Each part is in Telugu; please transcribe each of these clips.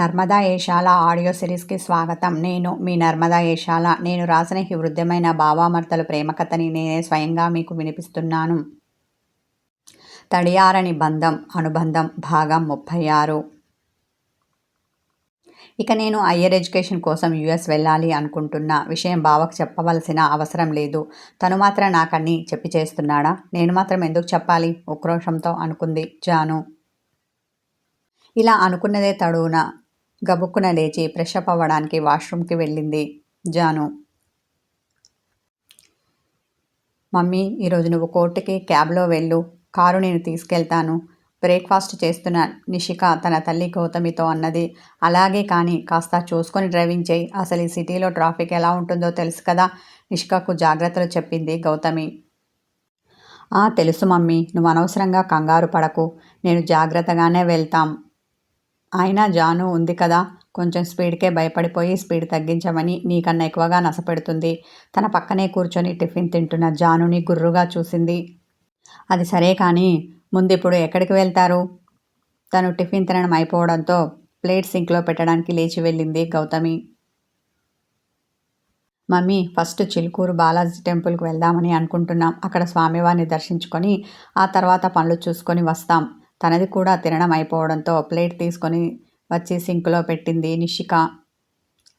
నర్మదా ఏషాల ఆడియో సిరీస్కి స్వాగతం. నేను మీ నర్మదా ఏషాల. నేను రాసిన ఈ వృద్ధమైన భావామర్తలు ప్రేమ కథని నేనే స్వయంగా మీకు వినిపిస్తున్నాను. తడియారని బంధం అనుబంధం భాగం ముప్పై ఆరు. ఇక నేను హయ్యర్ ఎడ్యుకేషన్ కోసం యుఎస్ వెళ్ళాలి అనుకుంటున్న. విషయం బావకు చెప్పవలసిన అవసరం లేదు. తను మాత్రం నాకన్నీ చెప్పి చేస్తున్నాడా? నేను మాత్రం ఎందుకు చెప్పాలి? ఉక్రోషంతో అనుకుంది జాను. ఇలా అనుకున్నదే తడువున గబుక్కున లేచి ఫ్రెష్ అప్ అవ్వడానికి వాష్రూమ్కి వెళ్ళింది జాను. మమ్మీ ఈరోజు నువ్వు కోర్టుకి క్యాబ్లో వెళ్ళు. కారు నేను తీసుకెళ్తాను. బ్రేక్ఫాస్ట్ చేస్తున్న నిషిక తన తల్లి గౌతమితో అన్నది. అలాగే కానీ కాస్త చూసుకొని డ్రైవింగ్ చేయి. అసలు ఈ సిటీలో ట్రాఫిక్ ఎలా ఉంటుందో తెలుసు కదా నిషికకు జాగ్రత్తలు చెప్పింది గౌతమి. తెలుసు మమ్మీ. నువ్వు అనవసరంగా కంగారు పడకు. నేను జాగ్రత్తగానే వెళ్తాం. అయినా జాను ఉంది కదా కొంచెం స్పీడ్కే భయపడిపోయి స్పీడ్ తగ్గించమని నీకన్నా ఎక్కువగా నసపెడుతుంది. తన పక్కనే కూర్చొని టిఫిన్ తింటున్న జానుని గుర్రుగా చూసింది. అది సరే కానీ ముందు ఇప్పుడు ఎక్కడికి వెళ్తారు? తను టిఫిన్ తినడం అయిపోవడంతో ప్లేట్ సింక్లో పెట్టడానికి లేచి వెళ్ళింది గౌతమి. మమ్మీ ఫస్ట్ చిలుకూరు బాలాజీ టెంపుల్కి వెళ్దామని అనుకుంటున్నాం. అక్కడ స్వామివారిని దర్శించుకొని ఆ తర్వాత పనులు చూసుకొని వస్తాం. తనది కూడా తినడం అయిపోవడంతో ప్లేట్ తీసుకొని వచ్చి సింక్లో పెట్టింది నిషిక.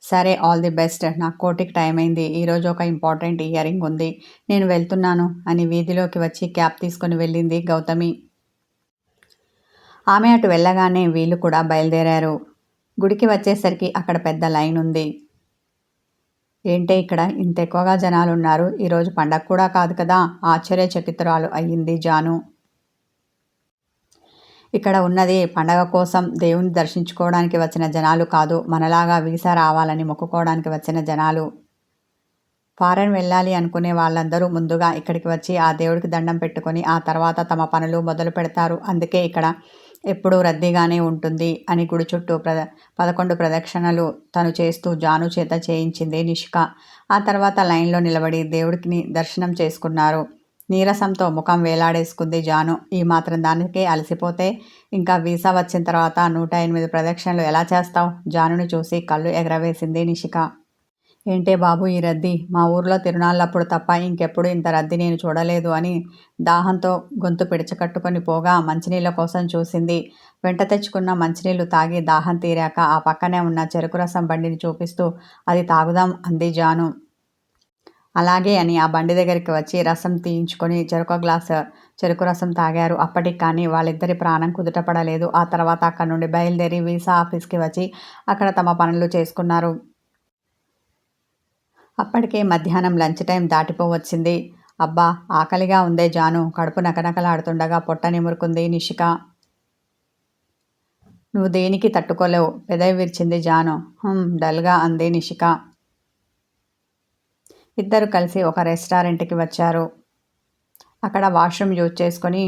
సరే ఆల్ ది బెస్ట్. నాకు కోటికి టైం అయింది. ఈరోజు ఒక ఇంపార్టెంట్ ఇయరింగ్ ఉంది. నేను వెళ్తున్నాను అని వీధిలోకి వచ్చి క్యాబ్ తీసుకొని వెళ్ళింది గౌతమి. ఆమె అటు వెళ్ళగానే వీళ్ళు కూడా బయలుదేరారు. గుడికి వచ్చేసరికి అక్కడ పెద్ద లైన్ ఉంది. ఏంటే ఇక్కడ? ఇంత ఎక్కువగా జనాలు ఉన్నారు ఈరోజు పండగ కూడా కాదు కదా. ఆశ్చర్యచకితురాలు అయ్యింది జాను. ఇక్కడ ఉన్నది పండగ కోసం దేవుని దర్శించుకోవడానికి వచ్చిన జనాలు కాదు మనలాగా వీసా రావాలని మొక్కుకోవడానికి వచ్చిన జనాలు. ఫారెన్ వెళ్ళాలి అనుకునే వాళ్ళందరూ ముందుగా ఇక్కడికి వచ్చి ఆ దేవుడికి దండం పెట్టుకొని ఆ తర్వాత తమ పనులు మొదలు పెడతారు. అందుకే ఇక్కడ ఎప్పుడూ రద్దీగానే ఉంటుంది అని గుడి చుట్టూ ప్ర పదకొండు ప్రదక్షిణలు తను చేస్తూ జాను చేత చేయించింది నిష్క. ఆ తర్వాత లైన్లో నిలబడి దేవుడికి దర్శనం చేసుకున్నారు. నీరసంతో ముఖం వేలాడేసుకుంది జాను. ఈ మాత్రం దానికే అలసిపోతే ఇంకా వీసా వచ్చిన తర్వాత నూట ఎనిమిది ప్రదక్షిణలు ఎలా చేస్తావు? జానుని చూసి కళ్ళు ఎగరవేసింది నిషిక. ఏంటే బాబు ఈ రద్దీ? మా ఊర్లో తిరునాళ్ళప్పుడు తప్ప ఇంకెప్పుడు ఇంత రద్దీ నేను చూడలేదు అని దాహంతో గొంతు పిడిచకట్టుకొని పోగా మంచినీళ్ళ కోసం చూసింది. వెంట తెచ్చుకున్న మంచినీళ్ళు తాగి దాహం తీరాక ఆ పక్కనే ఉన్న చెరుకు రసం బండిని చూపిస్తూ అది తాగుదాం అంది జాను. అలాగే అని ఆ బండి దగ్గరికి వచ్చి రసం తీయించుకొని చెరుకు గ్లాస్ చెరుకు రసం తాగారు. అప్పటికి కానీ వాళ్ళిద్దరి ప్రాణం కుదుటపడలేదు. ఆ తర్వాత అక్కడ నుండి బయలుదేరి వీసా ఆఫీస్కి వచ్చి అక్కడ తమ పనులు చేసుకున్నారు. అప్పటికే మధ్యాహ్నం లంచ్ టైం దాటిపోవచ్చింది. అబ్బా ఆకలిగా ఉందే జాను. కడుపు నకనకలాడుతుండగా పొట్ట నిమురుకుంది నిషిక. నువ్వు దేనికి తట్టుకోలేవు? పెదవి విరిచింది జాను. డల్గా అంది నిషిక. ఇద్దరు కలిసి ఒక రెస్టారెంట్కి వచ్చారు. అక్కడ వాష్రూమ్ యూజ్ చేసుకొని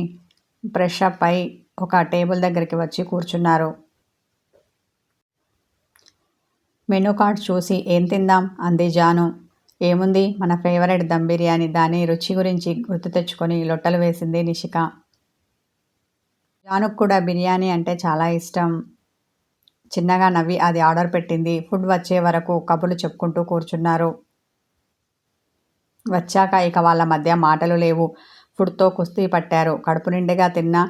బ్రష్ అప్ అయి ఒక టేబుల్ దగ్గరికి వచ్చి కూర్చున్నారు. మెనూ కార్డ్ చూసి ఏం తిందాం? అంది జాను. ఏముంది? మన ఫేవరెట్ దమ్ బిర్యానీ దాని రుచి గురించి గుర్తు తెచ్చుకొని లొట్టలు వేసింది నిషిక. జానుకు కూడా బిర్యానీ అంటే చాలా ఇష్టం. చిన్నగా నవ్వి అది ఆర్డర్ పెట్టింది. ఫుడ్ వచ్చే వరకు కబుర్లు చెప్పుకుంటూ కూర్చున్నారు. వచ్చాక ఇక వాళ్ళ మధ్య మాటలు లేవు. ఫుడ్తో కుస్తీ పట్టారు. కడుపు నిండుగా తిన్నా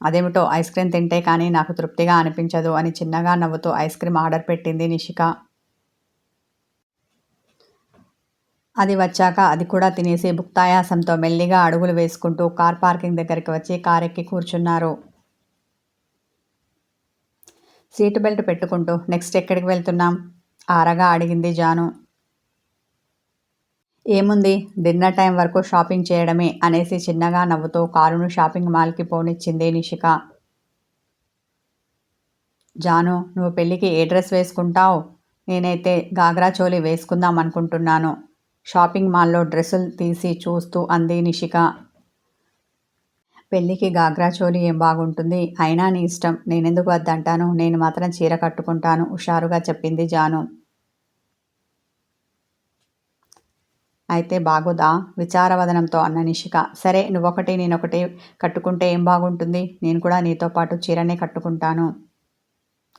అదేమిటో ఐస్ క్రీమ్ తింటే కానీ నాకు తృప్తిగా అనిపించదు అని చిన్నగా నవ్వుతూ ఐస్ క్రీమ్ ఆర్డర్ పెట్టింది నిషిక. అది వచ్చాక అది కూడా తినేసి భుక్తాయాసంతో మెల్లిగా అడుగులు వేసుకుంటూ కార్ పార్కింగ్ దగ్గరికి వచ్చి కార్ ఎక్కి కూర్చున్నారు. సీటు బెల్ట్ పెట్టుకుంటూ నెక్స్ట్ ఎక్కడికి వెళ్తున్నాం? ఆరగా అడిగింది జాను. ఏముంది? డిన్నర్ టైం వరకు షాపింగ్ చేయడమే అనేసి చిన్నగా నవ్వుతూ కారును షాపింగ్ మాల్కి పోనిచ్చింది నిషిక. జాను నువ్వు పెళ్ళికి ఏ డ్రెస్ వేసుకుంటావు? నేనైతే గాగ్రా చోలి వేసుకుందాం అనుకుంటున్నాను. షాపింగ్ మాల్లో డ్రెస్సులు తీసి చూస్తూ అంది నిషిక. పెళ్ళికి గాగ్రా చోలి ఏం బాగుంటుంది? అయినా నీ ఇష్టం. నేనెందుకు వద్దంటాను? నేను మాత్రం చీర కట్టుకుంటాను హుషారుగా చెప్పింది జాను. అయితే బాగోదా? విచారవదనంతో అన్న నిషిక. సరే నువ్వొకటి నేనొకటి కట్టుకుంటే ఏం బాగుంటుంది? నేను కూడా నీతో పాటు చీరనే కట్టుకుంటాను.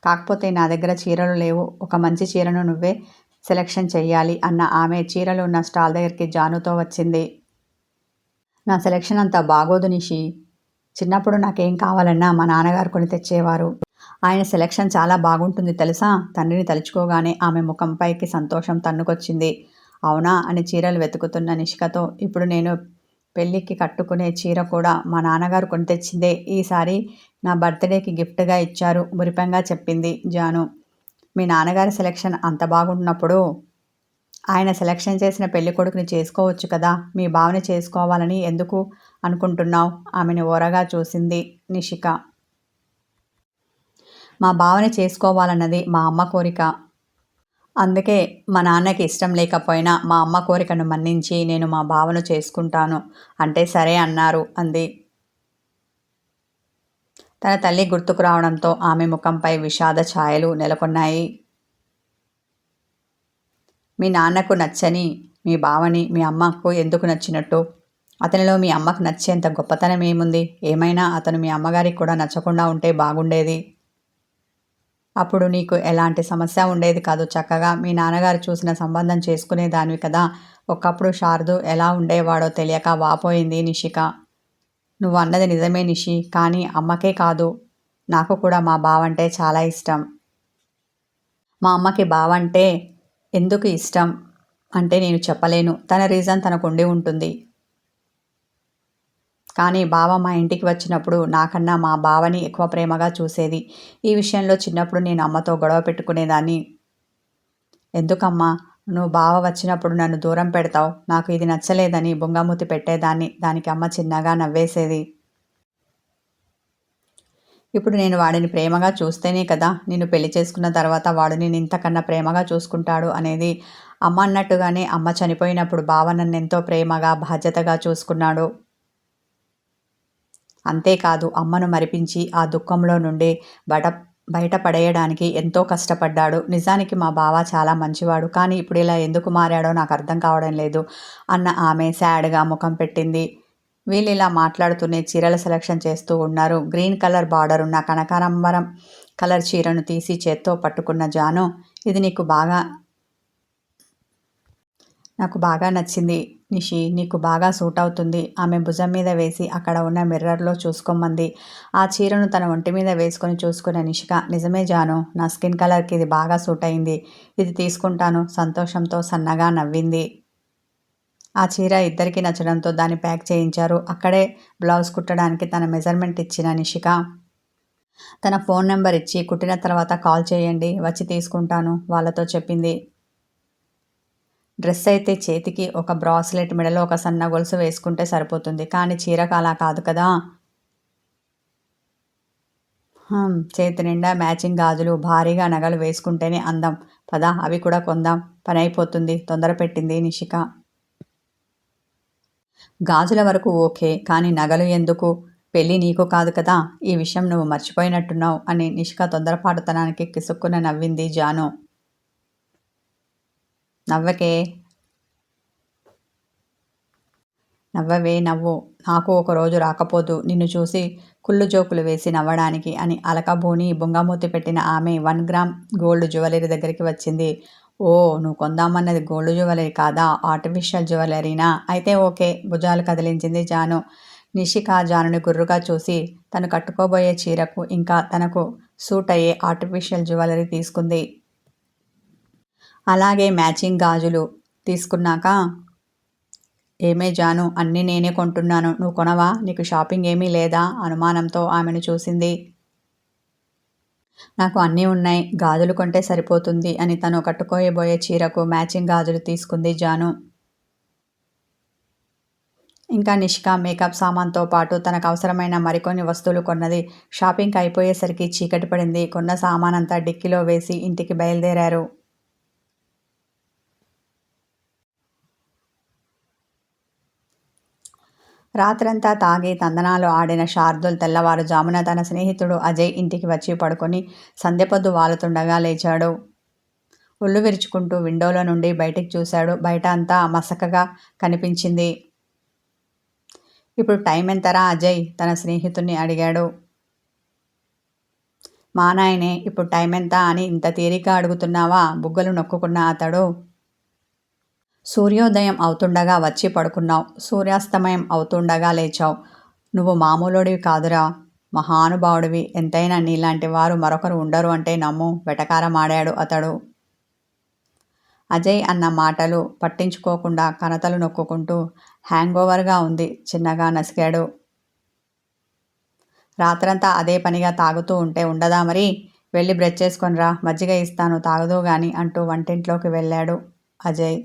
కాకపోతే నా దగ్గర చీరలు లేవు. ఒక మంచి చీరను నువ్వే సెలెక్షన్ చెయ్యాలి అన్న ఆమె చీరలు ఉన్న స్టాల్ దగ్గరికి జానుతో వచ్చింది. నా సెలెక్షన్ అంతా బాగోదు నిషి. చిన్నప్పుడు నాకేం కావాలన్నా మా నాన్నగారు కొని తెచ్చేవారు. ఆయన సెలెక్షన్ చాలా బాగుంటుంది తెలుసా? తండ్రిని తలుచుకోగానే ఆమె ముఖంపైకి సంతోషం తన్నుకొచ్చింది. అవునా అని చీరలు వెతుకుతున్న నిష్కతో ఇప్పుడు నేను పెళ్ళికి కట్టుకునే చీర కూడా మా నాన్నగారు కొని తెచ్చిందే. ఈసారి నా బర్త్డేకి గిఫ్ట్గా ఇచ్చారు మురిపంగా చెప్పింది జాను. మీ నాన్నగారి సెలెక్షన్ అంత బాగున్నప్పుడు ఆయన సెలెక్షన్ చేసిన పెళ్ళి కొడుకుని చేసుకోవచ్చు కదా. మీ భావన చేసుకోవాలని ఎందుకు అనుకుంటున్నావు? ఆమెను ఓరగా చూసింది నిషిక. మా భావన చేసుకోవాలన్నది మా అమ్మ కోరిక. అందుకే మా నాన్నకి ఇష్టం లేకపోయినా మా అమ్మ కోరికను మన్నించి నేను మా బావను చేసుకుంటాను. అంటే సరే అన్నారు అంది. తన తల్లి గుర్తుకు రావడంతో ఆమె ముఖంపై విషాద ఛాయలు నెలకొన్నాయి. మీ నాన్నకు నచ్చని మీ బావని మీ అమ్మకు ఎందుకు నచ్చినట్టు? అతనిలో మీ అమ్మకు నచ్చేంత గొప్పతనం ఏముంది? ఏమైనా అతను మీ అమ్మగారికి కూడా నచ్చకుండా ఉంటే బాగుండేది. అప్పుడు నీకు ఎలాంటి సమస్య ఉండేది కాదు. చక్కగా మీ నాన్నగారు చూసిన సంబంధం చేసుకునేదానివి కదా. ఒకప్పుడు శారదు ఎలా ఉండేవాడో తెలియక వాపోయింది నిషిక. నువ్వు అన్నది నిజమే నిషి కానీ అమ్మకే కాదు. నాకు కూడా మా బావంటే చాలా ఇష్టం. మా అమ్మకి బావంటే ఎందుకు ఇష్టం? అంటే నేను చెప్పలేను. తన రీజన్ తనకు ఉండి ఉంటుంది. కానీ బావ మా ఇంటికి వచ్చినప్పుడు నాకన్నా మా బావని ఎక్కువ ప్రేమగా చూసేది. ఈ విషయంలో చిన్నప్పుడు నేను అమ్మతో గొడవ పెట్టుకునేదాన్ని. ఎందుకమ్మా? నువ్వు బావ వచ్చినప్పుడు నన్ను దూరం పెడతావు. నాకు ఇది నచ్చలేదని బొంగమూతి పెట్టేదాన్ని. దానికి అమ్మ చిన్నగా నవ్వేసేది. ఇప్పుడు నేను వాడిని ప్రేమగా చూస్తేనే కదా నిన్ను పెళ్ళి చేసుకున్న తర్వాత వాడు నేను ఇంతకన్నా ప్రేమగా చూసుకుంటాడు అనేది. అమ్మ అన్నట్టుగానే అమ్మ చనిపోయినప్పుడు బావ నన్ను ఎంతో ప్రేమగా బాధ్యతగా చూసుకున్నాడు. అంతేకాదు అమ్మను మరిపించి ఆ దుఃఖంలో నుండి బట బయటపడేయడానికి ఎంతో కష్టపడ్డాడు. నిజానికి మా బావ చాలా మంచివాడు కానీ ఇప్పుడు ఇలా ఎందుకు మారాడో నాకు అర్థం కావడం లేదు అన్న ఆమె శాడ్గా ముఖం పెట్టింది. వీళ్ళు ఇలా మాట్లాడుతూనే చీరల సెలెక్షన్ చేస్తూ ఉన్నారు. గ్రీన్ కలర్ బార్డర్ ఉన్న కనకారంబరం కలర్ చీరను తీసి చేత్తో పట్టుకున్న జాను ఇది నీకు బాగా నాకు బాగా నచ్చింది. నిషి నీకు బాగా సూట్ అవుతుంది ఆమె భుజం మీద వేసి అక్కడ ఉన్న మిర్రర్లో చూసుకోమంది. ఆ చీరను తన ఒంటి మీద వేసుకొని చూసుకున్న నిషిక నిజమే జాను నా స్కిన్ కలర్కి ఇది బాగా సూట్ అయింది ఇది తీసుకుంటాను. సంతోషంతో సన్నగా నవ్వింది. ఆ చీర ఇద్దరికి నచ్చడంతో దాన్ని ప్యాక్ చేయించారు. అక్కడే బ్లౌజ్ కుట్టడానికి తన మెజర్మెంట్ ఇచ్చిన నిషిక తన ఫోన్ నెంబర్ ఇచ్చి కుట్టిన తర్వాత కాల్ చేయండి వచ్చి తీసుకుంటాను వాళ్ళతో చెప్పింది. డ్రెస్ అయితే చేతికి ఒక బ్రాస్లెట్ మెడలో ఒక సన్న గొలుసు వేసుకుంటే సరిపోతుంది. కానీ చీరకు అలా కాదు కదా? చేతి నిండా మ్యాచింగ్ గాజులు భారీగా నగలు వేసుకుంటేనే అందం. పదా అవి కూడా కొందాం. పని అయిపోతుంది. తొందర పెట్టింది నిషిక. గాజుల వరకు ఓకే కానీ నగలు ఎందుకు? పెళ్ళి నీకు కాదు కదా? ఈ విషయం నువ్వు మర్చిపోయినట్టున్నావు అని నిషిక తొందరపాటుతనానికి కిసుక్కున నవ్వింది జాను. నవ్వకే. నవ్వవే నవ్వు. నాకు ఒకరోజు రాకపోదు. నిన్ను చూసి కుళ్ళు జోకులు వేసి నవ్వడానికి అని అలకబోని బొంగమూతి పెట్టిన ఆమె వన్ గ్రామ్ గోల్డ్ జ్యువెలరీ దగ్గరికి వచ్చింది. ఓ నువ్వు కొందామన్నది గోల్డ్ జ్యువెలరీ కాదా? ఆర్టిఫిషియల్ జ్యువెలరీనా? అయితే ఓకే భుజాలు కదిలించింది జాను. నిషిక జానుని గుర్రుగా చూసి తను కట్టుకోబోయే చీరకు ఇంకా తనకు సూట్ అయ్యే ఆర్టిఫిషియల్ జ్యువెలరీ తీసుకుంది. అలాగే మ్యాచింగ్ గాజులు తీసుకున్నాక ఏమే జాను అన్నీ నేనే కొంటున్నాను. నువ్వు కొనవా? నీకు షాపింగ్ ఏమీ లేదా? అనుమానంతో ఆమెను చూసింది. నాకు అన్నీ ఉన్నాయి. గాజులు కొంటే సరిపోతుంది అని తను కట్టుకోయబోయే చీరకు మ్యాచింగ్ గాజులు తీసుకుంది జాను. ఇంకా నిష్క మేకప్ సామాన్తో పాటు తనకు అవసరమైన మరికొన్ని వస్తువులు కొన్నది. షాపింగ్ అయిపోయేసరికి చీకటి పడింది. కొన్న సామాన్ అంతా డిక్కీలో వేసి ఇంటికి బయలుదేరారు. రాత్రంతా తాగి తందనాలు ఆడిన శార్దుల్ తెల్లవారుజామున తన స్నేహితుడు అజయ్ ఇంటికి వచ్చి పడుకొని సంధ్యపొద్దు వాలుతుండగా లేచాడు. ఒళ్ళు విరుచుకుంటూ విండోలో నుండి బయటికి చూశాడు. బయట అంతా మసకగా కనిపించింది. ఇప్పుడు టైం ఎంతరా అజయ్? తన స్నేహితుడిని అడిగాడు. మా నాయనే ఇప్పుడు టైం ఎంత అని ఇంత తీరిక అడుగుతున్నావా? బుగ్గలు నొక్కుకున్న అతడు సూర్యోదయం అవుతుండగా వచ్చి పడుకున్నావు. సూర్యాస్తమయం అవుతుండగా లేచావు. నువ్వు మామూలుడివి కాదురా. మహానుభావుడివి. ఎంతైనా నీలాంటి వారు మరొకరు ఉండరు అంటే నమ్ము. వెటకారమాడాడు అతడు. అజయ్ అన్న మాటలు పట్టించుకోకుండా కనతలు నొక్కుంటూ హ్యాంగ్ ఓవర్గా ఉంది. చిన్నగా నసిగాడు. రాత్రంతా అదే పనిగా తాగుతూ ఉంటే ఉండదా మరి? వెళ్ళి బ్రష్ చేసుకొని రా మజ్జిగ ఇస్తాను తాగదు గాని అంటూ వంటింట్లోకి వెళ్ళాడు అజయ్.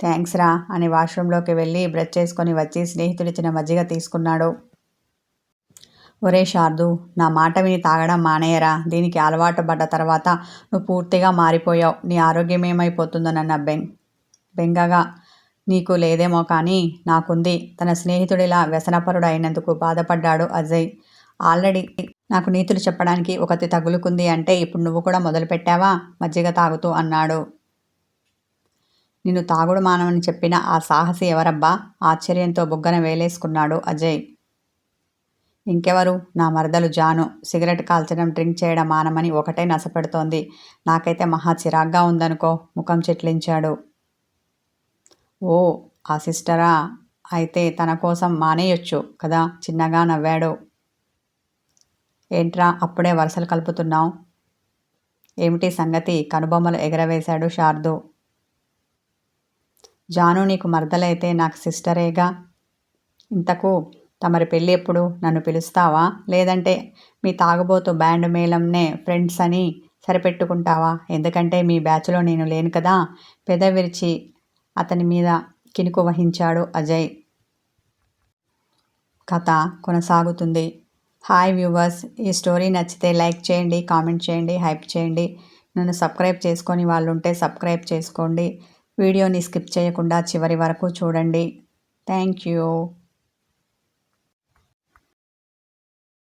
థ్యాంక్స్ రా అని వాష్రూంలోకి వెళ్ళి బ్రష్ చేసుకొని వచ్చి స్నేహితుడిచ్చిన మజ్జిగ తీసుకున్నాడు. ఒరే శార్దు నా మాట విని తాగడం మానేయరా. దీనికి అలవాటు పడ్డ తర్వాత నువ్వు పూర్తిగా మారిపోయావు. నీ ఆరోగ్యం ఏమైపోతుందోనన్న బెంగ్ బెంగగా నీకు లేదేమో కానీ నాకుంది. తన స్నేహితుడిలా వ్యసనపరుడు అయినందుకు బాధపడ్డాడు అజయ్. ఆల్రెడీ నాకు నీతులు చెప్పడానికి ఒకటి తగులుకుంది అంటే ఇప్పుడు నువ్వు కూడా మొదలుపెట్టావా? మజ్జిగ తాగుతూ అన్నాడు. నిన్ను తాగుడు మానవని చెప్పిన ఆ సాహసి ఎవరబ్బా? ఆశ్చర్యంతో బుగ్గన వేలేసుకున్నాడు అజయ్. ఇంకెవరు? నా మరదలు జాను. సిగరెట్ కాల్చడం డ్రింక్ చేయడం మానమని ఒకటే నసపెడుతోంది. నాకైతే మహా చిరాగ్గా ఉందనుకో ముఖం చెట్లించాడు. ఓ ఆ సిస్టరా? అయితే తన కోసం మానేయొచ్చు కదా? చిన్నగా నవ్వాడు. ఏంట్రా అప్పుడే వరుసలు కలుపుతున్నావు? ఏమిటి సంగతి? కనుబొమ్మలు ఎగరవేశాడు శార్దు. జాను నీకు మరదలైతే నాకు సిస్టరేగా. ఇంతకు తమరి పెళ్ళి ఎప్పుడు? నన్ను పిలుస్తావా? లేదంటే మీ తాగుబోతు బ్యాండ్ మేళంనే ఫ్రెండ్స్ అని సరిపెట్టుకుంటావా? ఎందుకంటే మీ బ్యాచ్లో నేను లేను కదా? పెద విరిచి అతని మీద కినుకు వహించాడు అజయ్. కథ కొనసాగుతుంది. హాయ్ వ్యూవర్స్ ఈ స్టోరీ నచ్చితే లైక్ చేయండి కామెంట్ చేయండి హైప్ చేయండి. నన్ను సబ్స్క్రైబ్ చేసుకొని వాళ్ళు ఉంటే సబ్స్క్రైబ్ చేసుకోండి. వీడియోని స్కిప్ చేయకుండా చివరి వరకు చూడండి. Thank you.